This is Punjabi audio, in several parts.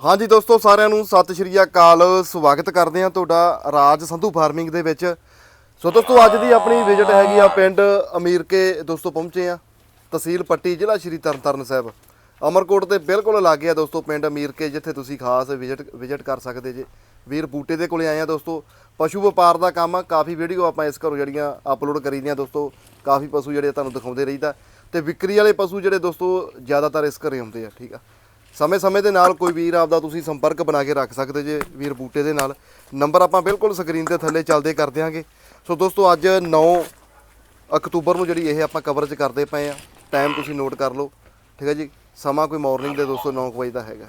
ਹਾਂਜੀ ਦੋਸਤੋ, ਸਾਰਿਆਂ ਨੂੰ ਸਤਿ ਸ਼੍ਰੀ ਅਕਾਲ। ਸਵਾਗਤ ਕਰਦੇ ਹਾਂ ਤੁਹਾਡਾ ਰਾਜ ਸੰਧੂ ਫਾਰਮਿੰਗ ਦੇ ਵਿੱਚ। ਸੋ ਦੋਸਤੋ, ਅੱਜ ਦੀ ਆਪਣੀ ਵਿਜ਼ਿਟ ਹੈਗੀ ਆ ਪਿੰਡ ਅਮੀਰਕੇ ਦੋਸਤੋ, ਪਹੁੰਚੇ ਆ ਤਹਿਸੀਲ ਪੱਟੀ, ਜ਼ਿਲ੍ਹਾ ਸ਼੍ਰੀ ਤਰਨਤਾਰਨ ਸਾਹਿਬ। ਅਮਰਕੋਟ ਦੇ ਬਿਲਕੁਲ ਲਾਗੇ ਆ ਦੋਸਤੋ ਪਿੰਡ ਅਮੀਰਕੇ ਜਿੱਥੇ ਤੁਸੀਂ ਖਾਸ ਵਿਜ਼ਿਟ ਵਿਜ਼ਿਟ ਕਰ ਸਕਦੇ ਜੇ। ਵੀਰ ਬੂਟੇ ਦੇ ਕੋਲੇ ਆਏ ਆ ਦੋਸਤੋ। ਪਸ਼ੂ ਵਪਾਰ ਦਾ ਕੰਮ ਆ, ਕਾਫੀ ਵੀਡੀਓ ਆਪਾਂ ਇਸ ਘਰੋਂ ਜਿਹੜੀਆਂ ਅਪਲੋਡ ਕਰੀ ਦੀਆਂ ਦੋਸਤੋ, ਕਾਫੀ ਪਸ਼ੂ ਜਿਹੜੇ ਤੁਹਾਨੂੰ ਦਿਖਾਉਂਦੇ ਰਹੀਦਾ। ਤੇ ਵਿਕਰੀ ਵਾਲੇ ਪਸ਼ੂ ਜਿਹੜੇ ਦੋਸਤੋ, ਜ਼ਿਆਦਾਤਰ ਇਸ ਘਰੇ ਆਉਂਦੇ ਆ, ਠੀਕ ਆ। ਸਮੇਂ-ਸਮੇਂ ਦੇ ਨਾਲ ਕੋਈ ਵੀਰ ਆਪਦਾ ਤੁਸੀਂ ਸੰਪਰਕ ਬਣਾ ਕੇ ਰੱਖ ਸਕਦੇ ਜੇ ਵੀਰ ਬੂਟੇ ਦੇ ਨਾਲ। ਨੰਬਰ ਆਪਾਂ ਬਿਲਕੁਲ ਸਕਰੀਨ ਦੇ ਥੱਲੇ ਚੱਲਦੇ ਕਰ ਦਿਆਂਗੇ। ਸੋ ਦੋਸਤੋ, ਅੱਜ 9 ਅਕਤੂਬਰ ਨੂੰ ਜਿਹੜੀ ਇਹ ਆਪਾਂ ਕਵਰੇਜ ਕਰਦੇ ਪਏ ਆ ਟਾਈਮ ਤੁਸੀਂ ਨੋਟ ਕਰ ਲਓ। ਠੀਕ ਹੈ ਜੀ? ਸਮਾਂ ਕੋਈ ਮਾਰਨਿੰਗ ਦੇ ਦੋਸਤੋ 9 ਕੁ ਵਜੇ ਦਾ ਹੈਗਾ।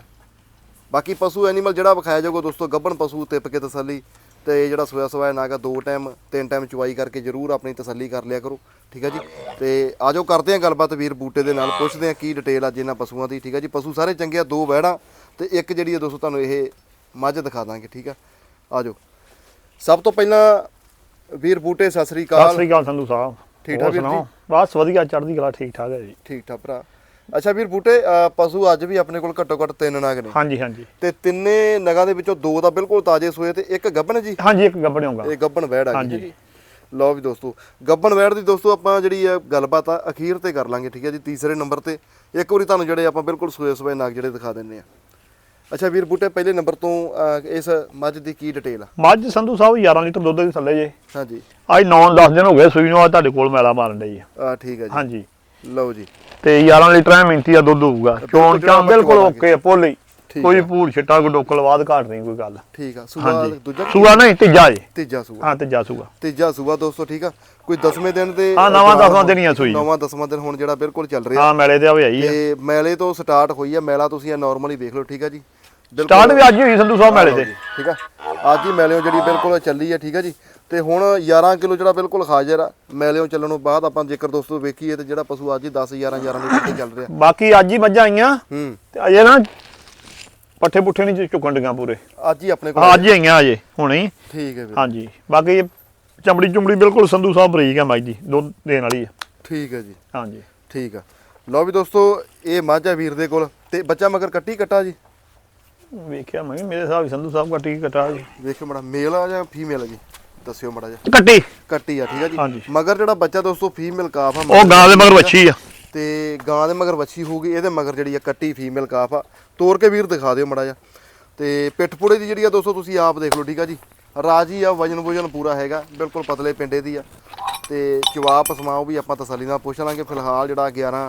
ਬਾਕੀ ਪਸ਼ੂ ਐਨੀਮਲ ਜਿਹੜਾ ਵਿਖਾਇਆ ਜਾਊਗਾ ਦੋਸਤੋ, ਗੱਭਣ ਪਸ਼ੂ, ਤਿੱਪ ਕੇ ਤਸੱਲੀ। ਤੇ ਜਿਹੜਾ ਸੋਇਆ ਸਵਾਇਆ ਨਾਗਾ ਦੋ ਟਾਈਮ ਤਿੰਨ ਟਾਈਮ ਚੁਆਈ ਕਰਕੇ ਜਰੂਰ ਆਪਣੀ ਤਸੱਲੀ ਕਰ ਲਿਆ ਕਰੋ ਠੀਕ ਹੈ ਜੀ? ਤੇ ਆਜੋ ਕਰਦੇ ਹਾਂ ਗੱਲਬਾਤ ਵੀਰ ਬੂਟੇ ਦੇ ਨਾਲ ਪੁੱਛਦੇ ਹਾਂ ਕੀ ਡਿਟੇਲ ਅੱਜ ਇਹਨਾਂ ਪਸ਼ੂਆਂ ਦੀ ਠੀਕ ਹੈ ਜੀ? ਪਸ਼ੂ ਸਾਰੇ ਚੰਗੇ ਆ ਦੋ ਵਹਿੜਾਂ ਤੇ ਇੱਕ ਜਿਹੜੀ ਹੈ ਦੋਸਤੋ ਤੁਹਾਨੂੰ ਇਹ ਮੱਝ ਦਿਖਾ ਦਾਂਗੇ ਠੀਕ ਆ? ਆਜੋ। ਸਭ ਤੋਂ ਪਹਿਲਾਂ ਵੀਰ ਬੂਟੇ ਸਤਿ ਸ੍ਰੀ ਸਤਿ ਅਕਾਲ ਸ੍ਰੀ ਅਕਾਲ ਸੰਧੂ ਸਾਹਿਬ। ਠੀਕ ਠਾਕ ਵੀਰ ਸੁਣਾਓ? ਬਸ ਵਧੀਆ ਚੜ੍ਹਦੀ ਕਲਾ ਠੀਕ ਠਾਕ ਹੈ ਜੀ। ਠੀਕ ਠਾਕ ਭਰਾ। ਅੱਛਾ ਵੀਰ ਬੂਟੇ ਪਸ਼ੂ ਅੱਜ ਵੀ ਆਪਣੇ ਕੋਲ ਘੱਟੋ ਘੱਟ ਤਿੰਨ ਨਗ ਨੇ। ਹਾਂਜੀ ਹਾਂਜੀ। ਤੇ ਤਿੰਨੇ ਨਗਾਂ ਦੇ ਵਿੱਚੋਂ ਦੋ ਤਾਂ ਬਿਲਕੁਲ ਤਾਜ਼ੇ ਸੋਏ ਤੇ ਇੱਕ ਗੱਭਣ ਜੀ? ਹਾਂਜੀ ਇੱਕ ਗੱਬੜਿਆਂਗਾ ਇਹ ਗੱਬਣ ਵੈੜ ਆ। ਜੀ ਲਓ ਵੀ ਦੋਸਤੋ ਗੱਬਣ ਵੈੜ ਦੀ ਦੋਸਤੋ ਆਪਾਂ ਜਿਹੜੀ ਹੈ ਗੱਲਬਾਤ ਆ ਅਖੀਰ ਤੇ ਕਰ ਲਾਂਗੇ ਠੀਕ ਹੈ ਜੀ? ਤੀਸਰੇ ਨੰਬਰ ਤੇ। ਇੱਕ ਵਾਰੀ ਤੁਹਾਨੂੰ ਜਿਹੜੇ ਆਪਾਂ ਬਿਲਕੁਲ ਸੋਏ ਸੋਏ ਨਗ ਜਿਹੜੇ ਦਿਖਾ ਦਿੰਨੇ ਆ ਅੱਛਾ ਵੀਰ ਬੂਟੇ ਪਹਿਲੇ ਨੰਬਰ ਤੋਂ ਇਸ ਮੱਝ ਦੀ ਕੀ ਡਿਟੇਲ ਆ? ਮੱਝ ਸੰਧੂ ਸਾਹਿਬ 11 ਲੀਟਰ ਦੁੱਧ ਦੇ ਥੱਲੇ ਜੇ। ਹਾਂਜੀ। ਅੱਜ 9-10 ਦਿਨ ਹੋ ਗਏ ਸੂਈ ਨੂੰ ਆ ਤੁਹਾਡੇ ਕੋਲ ਮੈਲਾ ਮਾਰਨ ਆ। ਆ ਠੀਕ ਹੈ ਜੀ। ਹਾਂਜੀ। ਲਓ ਜੀ। ਤੇ 11 ਲੀਟਰ ਐ ਮਿੰਤੀ ਦਾ ਦੁੱਧ ਹੋਊਗਾ। ਚੋਣ ਚਾਂ ਬਿਲਕੁਲ। ਓਕੇ ਪੋਲੀ ਠੀਕ ਕੋਈ ਭੂਰ ਛਿੱਟਾ ਕੋਈ ਡੋਕਲਵਾਦ ਘਾਟ ਨਹੀਂ ਕੋਈ ਗੱਲ। ਠੀਕ ਆ ਸੂਆ ਦੂਜਾ ਸੂਆ ਨਹੀਂ ਤੀਜਾ ਜੇ। ਤੀਜਾ ਸੂਆ। ਹਾਂ ਤੀਜਾ ਸੂਆ। ਤੀਜਾ ਸੂਆ ਦੋਸਤੋ ਠੀਕ ਆ। ਕੋਈ 10ਵੇਂ ਦਿਨ ਤੇ ਹਾਂ, ਨਵਾਂ ਦਸਵਾਂ ਦਿਨ ਹੀ ਆ ਸੂਈ। ਨਵਾਂ 10ਵਾਂ ਦਿਨ ਹੁਣ ਜਿਹੜਾ ਬਿਲਕੁਲ ਚੱਲ ਰਿਹਾ। ਹਾਂ ਮੈਲੇ ਤੇ ਆ ਆਈ ਆ। ਤੇ ਮੈਲੇ ਤੋਂ ਸਟਾਰਟ ਹੋਈ ਆ ਮੈਲਾ ਤੁਸੀਂ ਇਹ ਨਾਰਮਲੀ ਵੇਖ ਲਓ ਠੀਕ ਆ ਜੀ। ਸਟਾਰਟ ਵੀ ਅੱਜ ਹੀ ਹੋਈ ਸੰਧੂ ਸਾਹਿਬ ਮੈਲੇ ਤੇ। ਠੀਕ ਆ। ਅੱਜ ਹੀ ਮੈਲਿਓ ਜਿਹੜੀ ਬਿਲਕੁਲ ਚੱਲੀ ਹੈ ਠੀਕ ਆ ਜੀ। ਤੇ ਹੁਣ 11 ਕਿਲੋ ਜਿਹੜਾ ਬਿਲਕੁਲ ਹਾਜ਼ਰ ਆ ਮੈਲਿਓ ਚੱਲਣ ਤੋਂ ਬਾਅਦ ਆਪਾਂ ਜੇਕਰ ਦੋਸਤੋ ਵੇਖੀਏ ਤੇ ਜਿਹੜਾ ਪਸ਼ੂ ਅੱਜ ਹੀ 10 11 11 ਲੀਟਰ ਤੇ ਚੱਲ ਰਿਹਾ। ਬਾਕੀ ਅੱਜ ਹੀ ਮੱਝਾਂ ਆਈਆਂ। ਹੂੰ। ਤੇ ਅਜੇ ਨਾ ਪੱਠੇ ਪੁੱਠੇ ਨਹੀਂ ਚੁੱਕਣ ਡੀਆਂ ਪੂਰੇ। ਅੱਜ ਹੀ ਆਪਣੇ ਕੋਲ ਹਾਂ ਅੱਜ ਹੀ ਆਈਆਂ ਅਜੇ ਹੁਣੇ ਹੀ। ਠੀਕ ਹੈ ਵੀਰ। ਹਾਂਜੀ ਬਾਕੀ ਚਮੜੀ ਚੁੰਬੜੀ ਬਿਲਕੁਲ ਸੰਧੂ ਸਾਹਿਬ ਬਰੀਕ ਹੈ ਮਾਈ ਦੀ ਦੁੱਧ ਦੇਣ ਵਾਲੀ ਹੈ ਠੀਕ ਹੈ ਜੀ। ਹਾਂਜੀ। ਠੀਕ ਆ। ਲਓ ਵੀ ਦੋਸਤੋ ਇਹ ਮੱਝ ਵੀਰ ਦੇ ਕੋਲ। ਤੇ ਬੱਚਾ ਮਗਰ ਕੱਟੀ ਕੱਟਾ ਜੀ? ਵੇਖਿਆ ਮੈਂ ਮੇਰੇ ਹਿਸਾਬ ਸੰਧੂ ਸਾਹਿਬ ਕੱਟੀ ਕਟਾ ਜੀ। ਵੇਖੋ ਮੜਾ ਮੇਲ ਆ ਜਾਂ ਫੀਮੇਲ ਆ ਜੀ? ਦੱਸਿਓ ਮੜਾ ਜੀ ਕੱਟੀ ਕੱਟੀ ਆ ਠੀਕ ਆ ਜੀ। ਮਗਰ ਜਿਹੜਾ ਬੱਚਾ ਦੋਸਤੋ ਫੀਮੇਲ ਕਾਫ ਆ ਉਹ ਗਾਂ ਦੇ ਮਗਰ ਵੱਛੀ ਆ। ਤੇ ਗਾਂ ਦੇ ਮਗਰ ਵੱਛੀ ਹੋਊਗੀ ਇਹਦੇ ਮਗਰ ਜਿਹੜੀ ਆ ਕੱਟੀ ਫੀਮੇਲ ਕਾਫ ਆ। ਤੋੜ ਕੇ ਵੀਰ ਦਿਖਾ ਦਿਓ ਮੜਾ ਜਾ ਤੇ ਪਿੱਠ ਪੁੜੇ ਦੀ ਜਿਹੜੀ ਆ ਦੋਸਤੋ ਤੁਸੀਂ ਆਪ ਦੇਖ ਲਓ ਠੀਕ ਆ ਜੀ? ਰਾਜੀ ਆ ਵਜਨ ਵਜਨ ਪੂਰਾ ਹੈਗਾ ਬਿਲਕੁਲ ਪਤਲੇ ਪਿੰਡੇ ਦੀ ਆ। ਤੇ ਚਵਾਪ ਸਮਾਓ ਵੀ ਆਪਾਂ ਤਸੱਲੀ ਨਾਲ ਪੁੱਛ ਲਾਂਗੇ। ਫਿਲਹਾਲ ਜਿਹੜਾ 11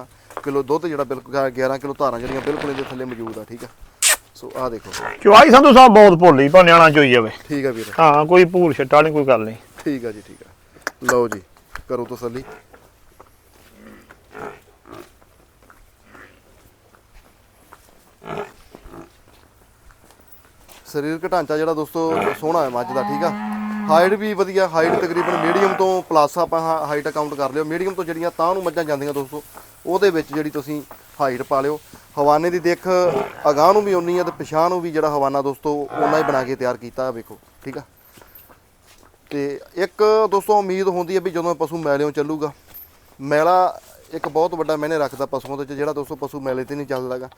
ਕਿਲੋ ਦੁੱਧ ਜਿਹੜਾ ਬਿਲਕੁਲ 11 ਕਿਲੋ ਧਾਰਾਂ ਜਿਹੜੀਆਂ ਬਿਲਕੁਲ ਇਹਦੇ ਥੱਲੇ ਮੌਜੂਦ ਆ ਠੀਕ ਆ? ਸੋ ਆਹ ਦੇਖੋ। ਚਵਾਈ ਸੰਧੂ ਸਾਹਿਬ ਬਹੁਤ ਭੋਲੀ ਭਾ ਨਿਆਣਾ ਚੋਈ ਜਾਵੇ। ਠੀਕ ਆ ਵੀਰ। ਹਾਂ ਕੋਈ ਭੂਰ ਛੱਟਾ ਨਹੀਂ ਕੋਈ ਗੱਲ ਨਹੀਂ। ਠੀਕ ਆ ਜੀ ਠੀਕ ਆ। ਲਓ ਜੀ ਕਰੋ ਤਸੱਲੀ। ਸਰੀਰਕ ਢਾਂਚਾ ਜਿਹੜਾ ਦੋਸਤੋ ਸੋਹਣਾ ਹੈ ਮੱਝ ਦਾ ਠੀਕ ਆ। ਹਾਈਟ ਵੀ ਵਧੀਆ ਹਾਈਟ ਤਕਰੀਬਨ ਮੀਡੀਅਮ ਤੋਂ ਪਲੱਸ ਆਪਾਂ ਹਾਈਟ ਅਕਾਊਂਟ ਕਰ ਲਿਓ। ਮੀਡੀਅਮ ਤੋਂ ਜਿਹੜੀਆਂ ਤਾਂ ਨੂੰ ਮੱਝਾਂ ਜਾਂਦੀਆਂ ਦੋਸਤੋ ਉਹਦੇ ਵਿੱਚ ਜਿਹੜੀ ਤੁਸੀਂ ਹਾਈਟ ਪਾ ਲਿਓ। ਹਵਾਨੇ ਦੀ ਦੇਖ ਅਗਾਹ ਨੂੰ ਵੀ ਉਨੀ ਆ ਤੇ ਪਿਛਾਂ ਨੂੰ ਵੀ ਜਿਹੜਾ ਹਵਾਨਾ ਦੋਸਤੋ ਉਹਨਾਂ ਹੀ ਬਣਾ ਕੇ ਤਿਆਰ ਕੀਤਾ ਵੇਖੋ ਠੀਕ ਆ? ਤੇ ਇੱਕ ਦੋਸਤੋ ਉਮੀਦ ਹੁੰਦੀ ਹੈ ਵੀ ਜਦੋਂ ਪਸ਼ੂ ਮੈਲਿਓਂ ਚੱਲੂਗਾ ਮੈਲਾ ਇੱਕ ਬਹੁਤ ਵੱਡਾ ਮੈਨੇ ਰੱਖਦਾ ਪਸ਼ੂਆਂ ਦੇ ਵਿੱਚ ਜਿਹੜਾ ਦੋਸਤੋ ਪਸ਼ੂ ਮੈਲੇ ਤੇ ਨਹੀਂ ਚੱਲਦਾਗਾ।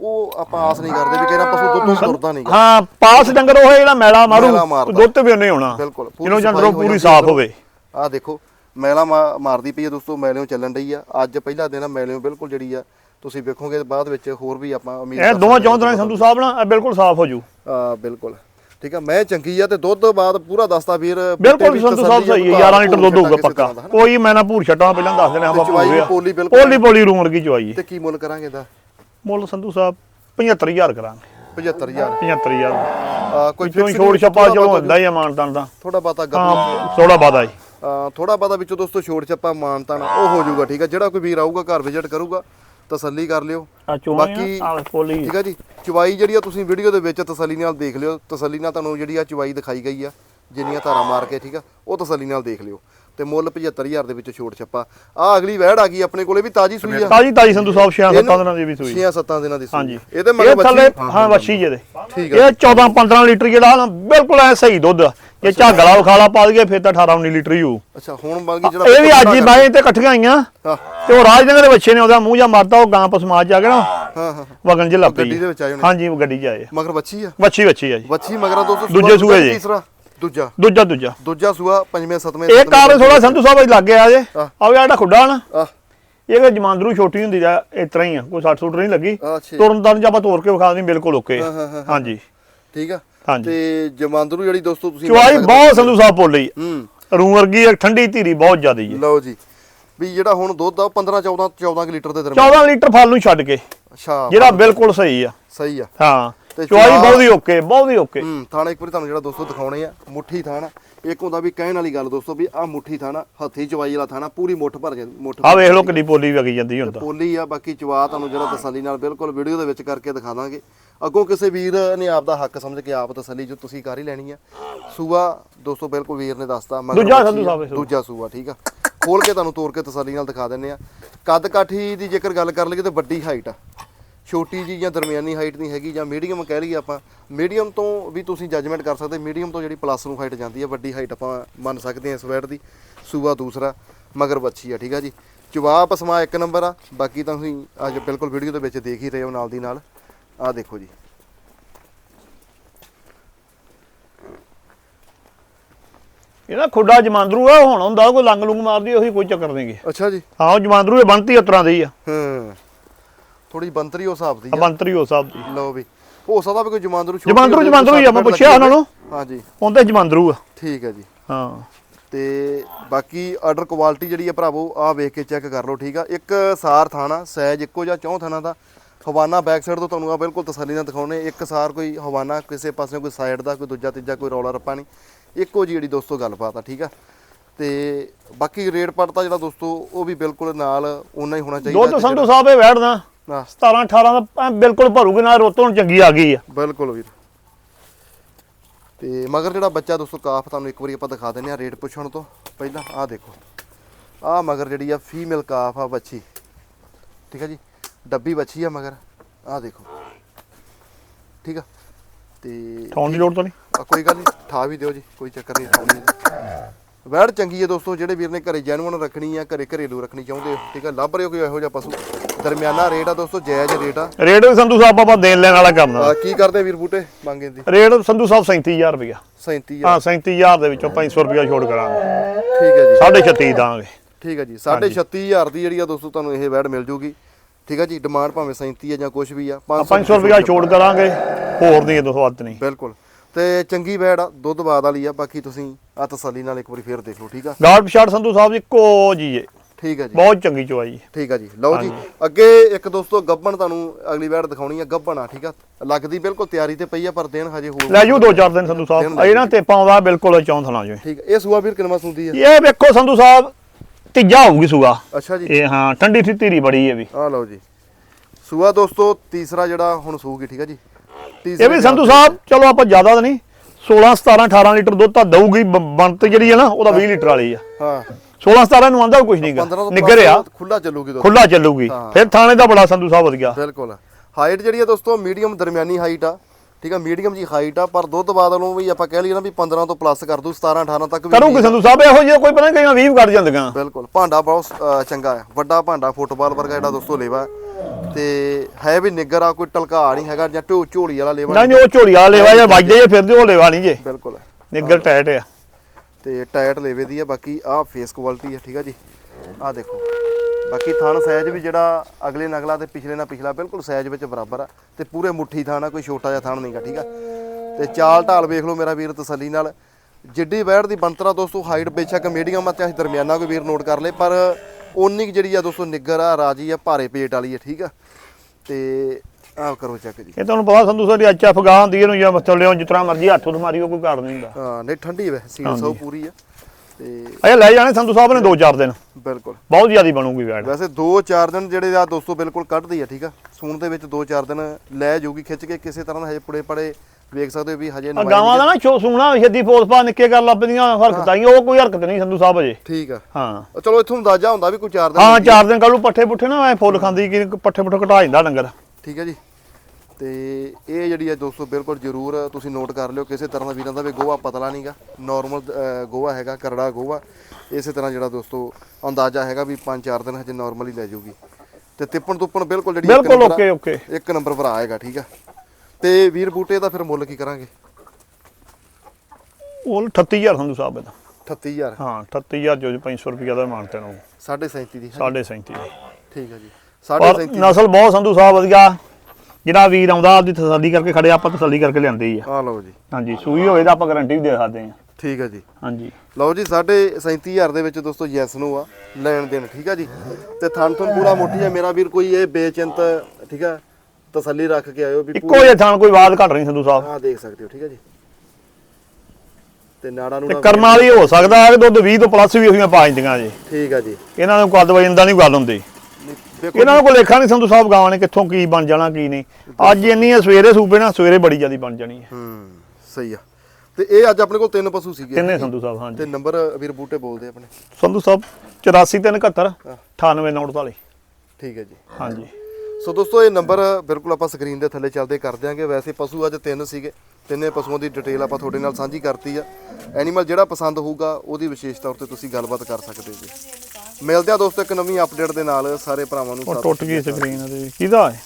ਉਹ ਆਪਾਂ ਆਸ ਨਹੀਂ ਕਰਦੇ ਵੀ ਕਿਹੜਾ ਪਸ਼ੂ ਦੁੱਧੋਂ ਤੁਰਦਾ ਨਹੀਂਗਾ। ਹਾਂ ਪਾਸ ਡੰਗਰ ਉਹ ਜਿਹੜਾ ਮੈਲਾ ਮਾਰੂ। ਦੁੱਧ ਵੀ ਉਹਨੇ ਹੋਣਾ ਬਿਲਕੁਲ ਜਿਹਨੂੰ ਜੰਦਰੋਂ ਪੂਰੀ ਸਾਫ਼। ਹੋਵੇ। ਆਹ ਦੇਖੋ ਮੈਲਾ ਮਾਰਦੀ ਪਈ ਹੈ ਦੋਸਤੋ ਮੈਲਿਓਂ ਚੱਲਣ ਰਹੀ ਆ। ਅੱਜ ਪਹਿਲਾ ਦਿਨ ਆ ਮੈਲਿਓਂ ਬਿਲਕੁਲ ਜਿਹੜੀ ਆ ਤੁਸੀਂ ਵੇਖੋਗੇ ਬਾਅਦ ਵਿੱਚ ਹੋਰ ਵੀ ਆਪਾਂ ਉਮੀਦ ਇਹ ਦੋਵਾਂ ਚੌਂ ਤਰ੍ਹਾਂ ਸੰਧੂ ਸਾਹਿਬ ਨਾਲ ਇਹ ਬਿਲਕੁਲ ਸਾਫ਼ ਹੋ ਜੂ। ਆ ਬਿਲਕੁਲ। ਠੀਕ ਆ ਮੈਂ ਚੰਗੀ ਆ ਤੇ ਦੁੱਧ ਬਾਅਦ ਪੂਰਾ ਦੱਸਦਾ ਵੀਰ ਬਿਲਕੁਲ ਸੰਧੂ ਸਾਹਿਬ ਸਹੀ ਹੈ 11 ਲੀਟਰ ਦੁੱਧ ਹੋਊਗਾ ਪੱਕਾ। ਕੋਈ ਮੈਂ ਨਾ ਭੂਰ ਛੱਟਾਂ ਪਹਿਲਾਂ ਦੱਸ ਦੇਣਾ ਆਪਾਂ ਚਵਾਈ। ਪੋਲੀ ਬਿਲਕੁਲ ਪੋਲੀ ਪੋਲੀ ਰੂਮ ਵਰਗੀ ਚਵਾਈ ਤੇ ਕੀ ਮੁੱਲ ਕਰਾਂਗੇ ਦਾ ਮੁੱਲ ਸੰਧੂ ਸਾਹਿਬ 75000 ਕਰਾਂਗੇ। 75000 75000 ਆ ਕੋਈ fix ਛੋੜ ਛੱਪਾ ਚਲੋ ਹੁੰਦਾ ਹੀ ਆ ਮਾਨਤਾਨ ਦਾ। ਥੋੜਾ ਬਾਤਾ ਗੱਪ ਥੋੜਾ ਬਾਦਾ ਜੀ। ਥੋੜਾ ਬਾਤਾ ਵਿੱਚੋਂ ਦੋਸਤੋ ਛੋੜ ਛੱਪਾ ਮਾਨਤਾ ਨਾ ਉਹ ਹੋ ਜਾਊਗਾ ਠੀਕ ਆ। ਜਿਹੜਾ ਕੋਈ ਵੀਰ ਆਊਗਾ ਘਰ ਵਿਜ਼ਿਟ ਕਰੂਗਾ ਤਸੱਲੀ ਕਰ ਲਿਓ। ਆ ਚੋਣ ਆ ਠੀਕ ਆ ਜੀ। ਚਵਾਈ ਜਿਹੜੀ ਆ ਤੁਸੀਂ ਵੀਡੀਓ ਦੇ ਵਿੱਚ ਤਸੱਲੀ ਨਾਲ ਦੇਖ ਲਿਓ। ਤਸੱਲੀ ਨਾਲ ਤੁਹਾਨੂੰ ਜਿਹੜੀ ਆ ਚਵਾਈ ਦਿਖਾਈ ਗਈ ਆ ਜਿੰਨੀਆਂ ਧਾਰਾਂ ਮਾਰ ਕੇ ਠੀਕ ਆ ਉਹ ਤਸੱਲੀ ਨਾਲ ਦੇਖ ਲਿਓ। ਤੇ ਮੁੱਲ 75000 ਦੇ ਵਿੱਚ ਛੋੜ ਛੱਪਾ। ਆ ਅਗਲੀ ਵਹਿੜ ਆ ਗਈ ਆਪਣੇ ਕੋਲੇ ਵੀ ਤਾਜੀ ਸੂਈ ਆ। ਤਾਜੀ ਤਾਜੀ ਸੰਧੂ ਸਾਹਿਬ 6-7 ਦਿਨਾਂ ਦੀ ਵੀ ਸੂਈ। 6-7 ਦਿਨਾਂ ਦੀ ਸੂਈ। ਹਾਂਜੀ। ਮਗਰ ਬੱਚੀ ਹਾਂ ਵੱਛੀ ਜਿਹਦੇ। ਠੀਕ ਇਹ 14-15 ਲੀਟਰ ਜਿਹੜਾ ਬਿਲਕੁਲ ਐ ਸਹੀ ਦੁੱਧ ਆ। ਜੇ ਝਾਗਲਾ ਵਿਖਾਲਾ ਪਾ ਦਈਏ ਫਿਰ ਤਾਂ 18-19 ਲੀਟਰ ਹੀ ਹੋਊ। ਅੱਛਾ ਹੁਣ ਬਣ ਗਈ ਜਿਹੜਾ ਇਹ ਵੀ ਅੱਜ ਹੀ ਬਾਏ ਤੇ ਇਕੱਠੀਆਂ ਆਈਆਂ। ਹਾਂ। ਤੇ ਉਹ ਰਾਜ ਦੇ ਬੱਚੇ ਨੇ ਉਹਦਾ ਮੂੰਹ ਜਾਂ ਮਾਰਦਾ ਉਹ ਗਾਂ ਪਸਮਾਜ ਜਾ ਕੇ ਨਾ। ਹਾਂ ਹਾਂ ਵਗਣ ਚ ਲੱਗ ਗੱਡੀ ਦੇ ਵਿੱਚ ਆਏ ਹੋਣੇ। ਹਾਂਜੀ ਉਹ ਗੱਡੀ 'ਚ ਆਏ ਆ। ਮਗਰ ਬੱਚੀ ਆ? ਵੱਛੀ ਵੱਛੀ ਆ ਜੀ। ਬੱਚੀ ਮਗਰ ਦੋਸਤੋ ਦੂਜੇ ਸੂਏ ਜੀ। ਤੀਸਰਾ ਦੂਜਾ। ਦੂਜਾ ਦੂਜਾ। ਦੂਜਾ ਸੂਆ ਪੰਜਵੇਂ ਸੱਤਵੇਂ ਇਹ ਕਾਰ ਥੋੜਾ ਸੰਧੂ ਸਾਹਿਬ ਲੱਗ ਗਿਆ ਜੇ। ਆਹ। ਆਹ ਜਿਹੜਾ ਖੁੱਡਾ ਨਾ ਆ ਇਹ ਕਿ ਜਮਾਂਦਰੂ ਛੋਟੀ ਹੁੰਦੀ ਆ ਇਸ ਤਰ੍ਹਾਂ ਹੀ ਆ। ਕੋਈ 60 ਸੂਟ ਨਹੀਂ ਲੱਗੀ। ਅੱਛਾ ਤੁਰਨ ਤਰਨ ਚ ਆਪਾਂ ਤੋੜ ਕੇ ਵਿਖਾ ਦਿੰਦੇ ਬਿਲਕੁਲ ਓਕੇ ਹਾਂ, ਹਾਂ, ਹਾਂ, ਹਾਂਜੀ। ਠੀਕ ਆ। ਹਾਂਜੀ। ਤੇ ਜਮਾਂਦਰੂ ਜਿਹੜੀ ਦੋਸਤੋ ਤੁਸੀਂ ਚੁਆਈ ਬਹੁਤ ਸੰਧੂ ਸਾਹਿਬ ਬੋਲੀ ਹੂੰ। ਰੂ ਵਰਗੀ ਆ, ਠੰਡੀ ਧੀਰੀ ਬਹੁਤ ਜ਼ਿਆਦੀ ਹੈ। ਲਓ ਜੀ। ਵੀ ਜਿਹੜਾ ਹੁਣ ਦੁੱਧ ਆ ਉਹ 15 14 14 ਕੁ ਲੀਟਰ ਦੇ ਦਰਮਿਆਨ। 14 ਲੀਟਰ ਫਲ ਨੂੰ ਛੱਡ ਕੇ। ਅੱਛਾ। ਜਿਹੜਾ ਬਿਲਕੁਲ ਸਹੀ ਆ। ਸਹੀ ਆ। ਹਾਂ। ਤੇ ਚੁਆਈ ਬਹੁਤ ਹੀ ਓਕੇ ਬਹੁਤ ਹੀ ਓਕੇ ਹੂੰ ਥਾਣਾ ਇੱਕ ਵਾਰੀ ਤੁਹਾਨੂੰ ਜਿਹੜਾ ਦੋਸਤੋ ਦਿਖਾਉਣੇ ਆ ਮੁੱਠੀ ਥਾਣਾ। ਇੱਕ ਹੁੰਦਾ ਵੀ ਕਹਿਣ ਵਾਲੀ ਗੱਲ ਦੋਸਤੋ ਵੀ ਆ ਮੁੱਠੀ ਥਾਣਾ ਹੱਥੀ ਚਵਾਈ ਵਾਲਾ ਥਾਣਾ ਪੂਰੀ ਮੁੱਠ ਭਰ ਜਾਂਦੀ ਮੁੱਠ ਆ ਵੇਖ ਲਓ ਕਿੱਡੀ ਪੋਲੀ ਵਗੀ ਜਾਂਦੀ ਹੁੰਦਾ ਪੋਲੀ ਆ ਬਾਕੀ ਚਵਾ ਤੁਹਾਨੂੰ ਜਿਹੜਾ ਤਸੱਲੀ ਨਾਲ ਬਿਲਕੁਲ ਵੀਡੀਓ ਦੇ ਵਿੱਚ ਕਰਕੇ ਦਿਖਾ ਦਾਂਗੇ। ਅੱਗੋਂ ਕਿਸੇ ਵੀਰ ਨੇ ਆਪ ਦਾ ਹੱਕ ਸਮਝ ਕੇ ਆਪ ਤਸੱਲੀ ਜੋ ਤੁਸੀਂ ਕਰ ਹੀ ਲੈਣੀ ਆ। ਸੂਆ ਦੋਸਤੋ ਬਿਲਕੁਲ ਵੀਰ ਨੇ ਦੱਸਤਾ ਦੂਜਾ ਸੰਧੂ ਸਾਹਿਬ। ਦੂਜਾ ਸੂਆ ਠੀਕ ਆ। ਖੋਲ ਕੇ ਤੁਹਾਨੂੰ ਤੋੜ ਕੇ ਤਸੱਲੀ ਨਾਲ ਦਿਖਾ ਦਿੰਨੇ ਆ। ਕੱਦ ਕਾਠੀ ਦੀ ਜੇਕਰ ਗੱਲ ਕਰ ਲਈਏ ਤੇ ਵੱਡੀ ਹਾਈਟ ਆ। ਛੋਟੀ ਜੀ ਜਾਂ ਦਰਮਿਆਨੀ ਹਾਈਟ ਨਹੀਂ ਹੈਗੀ ਜਾਂ ਮੀਡੀਅਮ ਕਹਿ ਲਈਏ ਆਪਾਂ ਮੀਡੀਅਮ ਤੋਂ ਵੀ ਤੁਸੀਂ ਜੱਜਮੈਂਟ ਕਰ ਸਕਦੇ ਮੀਡੀਅਮ ਤੋਂ ਜਿਹੜੀ ਪਲੱਸ ਨੂੰ ਹਾਈਟ ਜਾਂਦੀ ਹੈ ਵੱਡੀ ਹਾਈਟ ਆਪਾਂ ਮੰਨ ਸਕਦੇ ਹਾਂ ਇਸ ਵੈਟ ਦੀ ਸੂਆ ਦੂਸਰਾ ਮਗਰ ਬੱਚੀ ਆ ਠੀਕ ਆ ਜੀ। ਜਵਾਬ ਪਸਮਾ ਇੱਕ ਨੰਬਰ ਆ ਬਾਕੀ ਤਾਂ ਤੁਸੀਂ ਅੱਜ ਬਿਲਕੁਲ ਵੀਡੀਓ ਦੇ ਵਿੱਚ ਦੇਖ ਹੀ ਰਹੇ ਹੋ ਨਾਲ ਦੀ ਨਾਲ। ਆਹ ਦੇਖੋ ਜੀ। ਇਹਦਾ ਖੁੱਡਾ ਜਮਾਂਦਰੂ ਆ ਹੁਣ ਹੁੰਦਾ ਕੋਈ ਲੰਗ ਲੁੰਗ ਮਾਰਦੀ ਉਹੀ ਕੋਈ ਚੱਕਰ ਨਹੀਂਗੇ ਅੱਛਾ ਜੀ। ਹਾਂ ਉਹ ਜਮਾਂਦਰੂ ਇਹ ਬੰਤੀ ਉਤਰਾਂ ਦੀ ਆ। ਹਾਂ। ਥੋੜੀ ਬੰਤਰੀ ਉਸ ਹਿਸਾਬ ਦੀ ਆ। ਬੰਤਰੀ ਹੋ ਸਾਹਿਬ ਦੀ। ਲਓ ਵੀ। ਹੋ ਸਕਦਾ ਵੀ ਕੋਈ ਜਮਾਂਦਰੂ ਛੋਟੀ ਜਮਾਂਦਰੂ ਹੋਵੇ, ਜਮਾਂਦਰੂ ਹੀ ਆ ਮੈਂ ਪੁੱਛਿਆ ਉਹਨਾਂ ਨੂੰ। ਹਾਂਜੀ। ਉਹਦੇ ਜਮਾਂਦਰੂ ਆ। ਠੀਕ ਹੈ ਜੀ। ਹਾਂ। ਤੇ ਬਾਕੀ ਆਰਡਰ ਕੁਆਲਿਟੀ ਜਿਹੜੀ ਆ ਭਰਾਵੋ ਆ ਵੇਖ ਕੇ ਚੈੱਕ ਕਰ ਲਓ ਠੀਕ ਆ। ਇੱਕ ਸਾਰ ਥਾਣਾ ਸਾਈਜ਼ ਇੱਕੋ ਜਿਹਾ ਚੌਂ ਥਾਣਾ ਦਾ। ਹਵਾਨਾ ਬੈਕ ਸਾਈਡ ਤੋਂ ਤੁਹਾਨੂੰ ਆ ਬਿਲਕੁਲ ਤਸੱਲੀ ਨਾਲ ਦਿਖਾਉਣੇ। ਇੱਕ ਸਾਰ ਕੋਈ ਹਵਾਨਾ ਕਿਸੇ ਪਾਸੇ ਕੋਈ ਸਾਈਡ ਦਾ ਕੋਈ ਦੂਜਾ ਤੀਜਾ ਕੋਈ ਰੌਲਾ ਰੱਪਾ ਨਹੀਂ। ਇੱਕੋ ਜਿਹੀ ਜਿਹੜੀ ਦੋਸਤੋ ਗੱਲਬਾਤ ਆ ਠੀਕ ਆ। ਤੇ ਬਾਕੀ ਰੇਟ ਪੜਤਾ ਜਿਹੜਾ ਦੋਸਤੋ ਉਹ ਵੀ ਬਿਲਕੁਲ ਨਾਲ ਓਨਾ ਹੀ ਹੋਣਾ ਚਾਹੀਦਾ ਦੁੱਧ ਸੰਧੂ ਸਾਹਿਬ ਇਹ ਹਾਂ 17 18 ਦਾ ਐਂ ਬਿਲਕੁਲ ਭਰੂਗੇ ਨਾਲ ਰੋਤੋਂ ਹੁਣ ਚੰਗੀ ਆ ਗਈ ਆ। ਬਿਲਕੁਲ ਵੀਰ। ਤੇ ਮਗਰ ਜਿਹੜਾ ਬੱਚਾ ਦੋਸਤੋ ਕਾਫ ਤੁਹਾਨੂੰ ਇੱਕ ਵਾਰੀ ਆਪਾਂ ਦਿਖਾ ਦਿੰਨੇ ਆ ਰੇਟ ਪੁੱਛਣ ਤੋਂ। ਪਹਿਲਾਂ ਆਹ ਦੇਖੋ। ਆਹ ਮਗਰ ਜਿਹੜੀ ਆ ਫੀਮੇਲ ਕਾਫ ਆ ਬੱਚੀ। ਠੀਕ ਆ ਜੀ? ਡੱਬੀ ਬੱਚੀ ਆ ਮਗਰ। ਆਹ ਦੇਖੋ। ਠੀਕ ਆ? ਤੇ ਠਾਉਣ ਦੀ ਲੋੜ ਤਾਂ ਨਹੀਂ? ਆ ਕੋਈ ਗੱਲ ਨਹੀਂ ਠਾ ਵੀ ਦਿਓ ਜੀ ਕੋਈ ਚੱਕਰ ਨਹੀਂ ਠਾਉਣੀ ਵੈੜ ਚੰਗੀ ਹੈ ਦੋਸਤੋ ਜਿਹੜੇ ਵੀਰ ਨੇ ਘਰੇ ਜੈਨੂਨ ਰੱਖਣੀ ਆ ਘਰੇ ਘਰੇਲੂ ਰੱਖਣੀ ਚਾਹੁੰਦੇ ਹੋ। ਠੀਕ ਆ? ਲੱਭ ਰਹੇ ਹੋ ਕੋਈ ਇਹੋ ਜਿਹਾ ਪਸ਼ੂ? ਦਰਮਿਆਨਾ ਰੇਟ ਆ ਦੋਸਤੋ ਜਾਇਜ਼ ਰੇਟ ਆ। ਰੇਟ ਵੀ ਸੰਧੂ ਸਾਹਿਬ ਆਪਾਂ ਦੇਣ ਲੈਣ ਵਾਲਾ ਕਰਨਾ। ਆ, ਕੀ ਕਰਦੇ ਵੀਰ ਬੂਟੇ ਮੰਗੇ ਦੀ ਰੇਟ ਸੰਧੂ ਸਾਹਿਬ 37000 ਰੁਪਇਆ 37 ਹਾਂ 37000 ਦੇ ਵਿੱਚੋਂ 500 ਰੁਪਇਆ ਛੋੜ ਕਰਾਂਗੇ। ਠੀਕ ਹੈ ਜੀ। 36 ਦਾਂਗੇ। ਠੀਕ ਹੈ ਜੀ 36000 ਦੀ ਜਿਹੜੀ ਆ ਦੋਸਤੋ ਤੁਹਾਨੂੰ ਇਹ ਵੈਡ ਮਿਲ ਜੂਗੀ। ਠੀਕ ਹੈ ਜੀ ਡਿਮਾਂਡ ਭਾਵੇਂ 37 ਹੈ ਜਾਂ ਕੁਝ ਵੀ ਆ 500 ਰੁਪਇਆ ਛੋੜ ਕਰਾਂਗੇ। ਹੋਰ ਨਹੀਂ ਇਹ ਤੋਂ ਵੱਧ ਨਹੀਂ। ਬਿਲਕੁਲ। ਤੇ ਚੰਗੀ ਵੈਡ ਆ ਦੁੱਧ ਬਾਦ ਵਾਲੀ ਆ ਬਾਕੀ ਤੁਸੀਂ ਆ ਤਸੱਲੀ ਨਾਲ ਇੱਕ ਵਾਰੀ ਫੇਰ ਦੇਖ ਲਓ ਠੀਕ ਆ? ਗਾਰਡ ਪਛਾੜ ਸੰਧੂ ਸਾਹਿਬ ਜੀ ਏ। ਠੀਕ ਹੈ ਜੀ। ਬਹੁਤ ਚੰਗੀ ਚਵਾਈ ਠੀਕ ਆ ਜੀ। ਲਓ ਜੀ ਅੱਗੇ ਇੱਕ ਦੋਸਤੋ ਗੱਬਣ ਤੁਹਾਨੂੰ ਅਗਲੀ ਵੈਡ ਦਿਖਾਉਣੀ ਆ। ਗੱਬਣ ਆ ਠੀਕ ਆ? ਲੱਗਦੀ ਬਿਲਕੁਲ ਤਿਆਰੀ ਤੇ ਪਈ ਆ ਪਰ ਦਿਨ ਹਜੇ ਹੋਰ ਲੈ ਜੂ ਦੋ ਚਾਰ ਦਿਨ ਸੰਧੂ ਸਾਹਿਬ। ਇਹ ਨਾ ਤੇ ਪਾਉਂਦਾ ਬਿਲਕੁਲ ਚੌਂਥਣਾ ਜੋ। ਠੀਕ ਇਹ ਸੂਆ ਵੀਰ ਕਿਨਵਾ ਸੁੰਦੀ ਆ? ਇਹ ਵੇਖੋ ਸੰਧੂ ਸਾਹਿਬ ਤੀਜਾ ਹੋਊਗੀ ਸੂਆ। ਅੱਛਾ ਜੀ। ਇਹ ਹਾਂ ਠੰਡੀ ਸੀ ਧੀਰੀ ਬੜੀ ਹੈ ਵੀ। ਆ ਲਓ ਜੀ। ਸੂਆ ਦੋਸਤੋ ਤੀਸਰਾ ਜਿਹੜਾ ਹੁਣ ਸੂਗੀ ਠੀਕ ਆ ਜੀ? ਇਹ ਵੀ ਸੰਧੂ ਸਾਹਿਬ ਚਲੋ ਆਪਾਂ ਜ਼ਿਆਦਾ ਤਾਂ ਨਹੀਂ। 16 17 18 ਲੀਟਰ ਦੁੱਧ ਤਾਂ ਦਊਗੀ ਬਣਤ ਜਿਹੜੀ ਹੈ ਨਾ ਉਹਦਾ 20 ਲੀਟਰ ਵਾਲੀ ਆ। ਹਾਂ। 16 17 ਨੂੰ ਆਂਦਾ ਕੁਝ ਨਹੀਂਗਾ 15 ਤੋਂ ਨਿੱਗਰ ਆ। ਖੁੱਲਾ ਚੱਲੂਗੀ ਦੋਸਤੋ ਖੁੱਲਾ ਚੱਲੂਗੀ। ਫਿਰ ਥਾਣੇ ਦਾ ਬੜਾ ਸੰਧੂ ਸਾਹਿਬ ਵਧੀਆ। ਬਿਲਕੁਲ। ਹਾਈਟ ਜਿਹੜੀ ਆ ਦੋਸਤੋ ਮੀਡੀਅਮ ਦਰਮਿਆਨੀ ਹਾਈਟ ਆ। ਠੀਕ ਆ ਮੀਡੀਅਮ ਜੀ ਹਾਈਟ ਆ ਪਰ ਦੁੱਧ ਬਾਦ ਨੂੰ ਵੀ ਆਪਾਂ ਕਹਿ ਲਈਏ ਨਾ ਵੀ 15 ਤੋਂ ਪਲੱਸ ਕਰ ਦੂ 17 18 ਤੱਕ ਵੀ ਕਰੂਗੀ ਸੰਧੂ ਸਾਹਿਬ ਇਹੋ ਜਿਹਾ ਕੋਈ ਪਤਾ ਨਹੀਂ ਕਈਆਂ 20 ਕੱਢ ਜਾਂਦੀਆਂ। ਬਿਲਕੁਲ। ਭਾਂਡਾ ਬਹੁਤ ਚੰਗਾ ਹੈ। ਵੱਡਾ ਭਾਂਡਾ ਫੁੱਟਬਾਲ ਵਰਗਾ ਜਿਹੜਾ ਦੋਸਤੋ ਲੇਵਾ। ਤੇ ਹੈ ਵੀ ਨਿੱਗਰ ਆ ਕੋਈ ਟਲਕਾ ਨਹੀਂ ਹੈਗਾ ਜਾਂ ਝੋਲੀ ਵਾਲਾ ਲੇਵਾ ਨਹੀਂ ਨਹੀਂ ਉਹ ਝੋਲੀ ਵਾਲਾ ਲੈਵਾ ਜਾਂ ਵੱਜਦੇ ਜੇ ਫਿਰਦੇ ਉਹ ਲੈਵਾ ਨਹੀਂ ਜੇ। ਬਿਲਕੁਲ। ਨਿੱਗਰ ਟਾਈਟ ਆ। ਤੇ ਟਾਇਟ ਲੇਵੇ ਦੀ ਆ, ਬਾਕੀ ਆਹ ਫੇਸ ਕੁਆਲਿਟੀ ਆ, ਠੀਕ ਆ ਜੀ। ਆਹ ਦੇਖੋ। ਬਾਕੀ ਥਣ ਸਾਈਜ਼ ਵੀ ਜਿਹੜਾ ਅਗਲੇ ਨਗਲਾ ਤੇ ਪਿਛਲੇ ਨਾਲ ਪਿਛਲਾ ਬਿਲਕੁਲ ਸਾਈਜ਼ ਵਿੱਚ ਬਰਾਬਰ ਆ ਤੇ ਪੂਰੇ ਮੁੱਠੀ ਥਾਣਾ ਕੋਈ ਛੋਟਾ ਜਿਹਾ ਥਣ ਨਹੀਂਗਾ ਠੀਕ ਆ। ਤੇ ਚਾਲ ਢਾਲ ਵੇਖ ਲਓ ਮੇਰਾ ਵੀਰ ਤਸੱਲੀ ਨਾਲ। ਜਿੱਡੀ ਬੈੜ ਦੀ ਬੰਤਰਾ ਦੋਸਤੋ ਹਾਈਟ ਬੇਸ਼ੱਕ ਮੀਡੀਅਮ ਆ ਤੇ ਅਸੀਂ ਦਰਮਿਆਨਾ ਕੋਈ ਵੀਰ ਨੋਟ ਕਰ ਲੇ ਪਰ ਓਨੀ ਕੁ ਜਿਹੜੀ ਆ ਦੋਸਤੋ ਨਿੱਗਰ ਆ, ਰਾਜੀ ਆ, ਭਾਰੇ ਪੇਟ ਵਾਲੀ ਆ, ਠੀਕ ਆ। ਤੇ ਆਹ ਕਰੋ ਚੈੱਕ ਜੀ। ਇਹ ਤੁਹਾਨੂੰ ਪਤਾ ਸੰਧੂ ਦੀ ਅੱਛਾ ਅਫਗਾਨ ਦੀ ਇਹਨੂੰ ਜਾਂ ਚੱਲਿਓ ਜਿਤਨਾ ਮਰਜ਼ੀ ਹੱਥ ਉਠ ਮਾਰੀ ਉਹ ਕੋਈ ਘਰ ਨਹੀਂ ਹੁੰਦਾ। ਹਾਂ ਨਹੀਂ ਠੰਡੀ ਵੈ ਸੀਲ ਸੌ ਪੂਰੀ ਆ। ਤੇ ਅਜੇ ਲੈ ਜਾਣੇ ਸੰਧੂ ਸਾਹਿਬ ਨੇ 2-4 ਦਿਨ। ਬਿਲਕੁਲ। ਬਹੁਤ ਜ਼ਿਆਦੀ ਬਣੂਗੀ ਵੈਟ ਵੈਸੇ 2-4 ਦਿਨ ਜਿਹੜੇ ਆ ਦੋਸਤੋ ਬਿਲਕੁਲ ਕੱਢਦੀ ਆ ਠੀਕ ਆ? ਸੂਣ ਦੇ ਵਿੱਚ 2-4 ਦਿਨ ਲੈ ਜਾਊਗੀ ਖਿੱਚ ਕੇ ਕਿਸੇ ਤਰ੍ਹਾਂ ਦਾ ਹਜੇ ਪੁੜੇ ਪੜੇ ਵੇਖ ਸਕਦੇ ਹੋ ਵੀ ਹਜੇ ਨਵਾਈ ਗਾਵਾਂ ਦਾ ਨਾ ਛੋ ਸੂਣਾ ਛੱਦੀ ਫੋਸ ਪਾ ਨਿੱਕੇ ਕਰ ਲੱਪਦੀਆਂ ਹਰਕਤਾਂ ਹੀ। ਉਹ ਕੋਈ ਹਰਕਤ ਨਹੀਂ ਸੰਧੂ ਸਾਹਿਬ ਅਜੇ। ਠੀਕ ਆ। ਹਾਂ। ਚਲੋ ਇੱਥੋਂ ਅੰਦਾਜ਼ਾ ਹੁੰਦਾ ਵੀ ਕੋਈ 4 ਦਿਨ ਹਾਂ ਚਾਰ ਦਿਨ ਕੱਲੂ ਪੱਠੇ ਪੁੱਠੇ ਨਾ ਐ ਫੁੱਲ ਖਾਂਦੀ ਕਿ ਪੱਠੇ ਪੁੱਠੇ ਘਟਾ ਜਾਂਦਾ ਡੰਗਰ। ਠੀਕ ਆ ਜੀ। ਤੇ ਇਹ ਜਿਹੜੀ ਹੈ ਦੋਸਤੋ ਬਿਲਕੁਲ ਜ਼ਰੂਰ ਤੁਸੀਂ ਨੋਟ ਕਰ ਲਿਓ ਕਿਸੇ ਤਰ੍ਹਾਂ ਦਾ ਵੀਰਾਂ ਦਾ ਵੀ ਗੋਹਾ ਪਤਲਾ ਨਹੀਂਗਾ ਨਾਰਮਲ ਗੋਹਾ ਹੈਗਾ ਕਰੜਾ ਗੋਹਾ। ਇਸੇ ਤਰ੍ਹਾਂ ਜਿਹੜਾ ਦੋਸਤੋ ਅੰਦਾਜ਼ਾ ਹੈਗਾ ਵੀ 5-4 ਦਿਨ ਹਜੇ ਨਾਰਮਲ ਹੀ ਲੈ ਜਾਊਗੀ ਤੇ ਤਿੱਪਣ ਤੁੱਪਣ ਬਿਲਕੁਲ ਜਿਹੜੀ ਬਿਲਕੁਲ ਓਕੇ ਓਕੇ ਇੱਕ ਨੰਬਰ ਭਰਾ ਆਏਗਾ ਠੀਕ ਆ। ਤੇ ਵੀਰ ਬੂਟੇ ਦਾ ਫਿਰ ਮੁੱਲ ਕੀ ਕਰਾਂਗੇ? ਉਹ 38000 ਸੰਧੂ ਸਾਹਿਬ ਇਹਦਾ। 38000 ਹਾਂ 38000 ਜੋ 500 ਰੁਪਏ ਦਾ ਮਾਨਤੇ ਨੂੰ 37.5 ਦੀ 37.5 ਠੀਕ ਹੈ ਜੀ। ਪਰ 37.5 ਨਸਲ ਬਹੁਤ ਸੰਧੂ ਸਾਹਿਬ ਵਧੀਆ। ਜਿਹੜਾ ਵੀਰ ਆਉਂਦਾ ਆਪਦੀ ਤਸੱਲੀ ਕਰਕੇ ਖੜੇ ਆਪਾਂ ਤਸੱਲੀ ਕਰਕੇ ਲਿਆਂਦੇ ਹੀ ਆ। ਆ ਲਓ ਜੀ। ਹਾਂਜੀ ਸੂਈ ਹੋਵੇ ਤਾਂ ਆਪਾਂ ਗਾਰੰਟੀ ਵੀ ਦੇ ਸਕਦੇ ਹਾਂ। ਠੀਕ ਹੈ ਜੀ। ਹਾਂਜੀ। ਲਓ ਜੀ ਸਾਡੇ 37000 ਦੇ ਵਿੱਚ ਦੋਸਤੋ ਯੈਸ ਨੂੰ ਆ ਲੈਣ ਦੇਣ ਠੀਕ ਆ ਜੀ? ਤੇ ਥਣ ਥਣ ਪੂਰਾ ਮੋਟੀ ਹੈ ਮੇਰਾ ਵੀਰ ਕੋਈ ਇਹ ਬੇਚਿੰਤ ਠੀਕ ਆ ਤਸੱਲੀ ਰੱਖ ਕੇ ਆਇਓ ਵੀ ਇੱਕੋ ਜਿਹਾ ਥਾਂ ਕੋਈ ਬਾਤ ਘਟ ਨਹੀਂ ਸੰਧੂ ਸਾਹਿਬ। ਆ ਦੇਖ ਸਕਦੇ ਹੋ ਠੀਕ ਆ ਜੀ? ਤੇ ਨਾੜਾ ਨੂੰ ਤੇ ਕਰਮ ਵਾਲੀ ਹੋ ਸਕਦਾ ਹੈ ਕਿ ਦੁੱਧ 20 ਤੋਂ ਪਲੱਸ ਵੀ ਉਹੀਆਂ ਪਾ ਜਾਂਦੀਆਂ ਜੀ। ਠੀਕ ਆ ਜੀ। ਇਹਨਾਂ ਨੂੰ ਕੱਦ ਵਜਨ ਦਾ ਨਹੀਂ ਗੱਲ ਹੁੰਦੀ। ਇਹਨਾਂ ਨੂੰ ਕੋਈ ਲੇਖਾ ਨਹੀਂ ਸੰਧੂ ਸਾਹਿਬ ਗਾਵਾਂ ਨੇ ਕਿੱਥੋਂ ਕੀ ਬਣ ਜਾਣਾ ਕੀ ਨਹੀਂ। ਅੱਜ ਇੰਨੀ ਆ ਸਵੇਰੇ ਸੂਬੇ ਨਾ ਸਵੇਰੇ ਬੜੀ ਜਿਆਦੀ ਬਣ ਜਾਣੀ ਹੈ ਹੂੰ ਸਹੀ ਆ। ਤੇ ਇਹ ਅੱਜ ਆਪਣੇ ਕੋਲ ਤਿੰਨ ਪਸ਼ੂ ਸੀਗੇ। ਕਿੰਨੇ ਸੰਧੂ ਸਾਹਿਬ ਹਾਂਜੀ। ਤੇ ਨੰਬਰ ਵੀਰ ਬੂਟੇ ਬੋਲਦੇ ਆਪਣੇ। ਸੰਧੂ ਸਾਹਿਬ 8471 98948 ਠੀਕ ਹੈ ਜੀ। ਹਾਂਜੀ। ਸੋ ਦੋਸਤੋ ਇਹ ਨੰਬਰ ਬਿਲਕੁਲ ਆਪਾਂ ਸਕਰੀਨ ਦੇ ਥੱਲੇ ਚੱਲਦੇ ਕਰ ਦਿਆਂਗੇ। ਵੈਸੇ ਪਸ਼ੂ ਅੱਜ ਤਿੰਨ ਸੀਗੇ। ਤਿੰਨੇ ਪਸ਼ੂਆਂ ਦੀ ਡਿਟੇਲ ਆਪਾਂ ਤੁਹਾਡੇ ਨਾਲ ਸਾਂਝੀ ਕਰਤੀ ਆ। ਐਨੀਮਲ ਜਿਹੜਾ ਪਸੰਦ ਹੋਊਗਾ ਉਹਦੀ ਵਿਸ਼ੇਸ਼ ਤੌਰ ਤੇ ਤੁਸੀਂ ਗੱਲਬਾਤ ਕਰ ਸਕਦੇ ਜੀ। ਮਿਲਦੇ ਆ ਦੋਸਤੋ ਇੱਕ ਨਵੀਂ ਅਪਡੇਟ ਦੇ ਨਾਲ ਸਾਰੇ ਭਰਾਵਾਂ ਨੂੰ ਉਹ ਸਤਿ ਟੁੱਟ ਗਈ ਸਕਰੀਨ ਇਹਦੀ ਕਿਹਦਾ? ਹੈ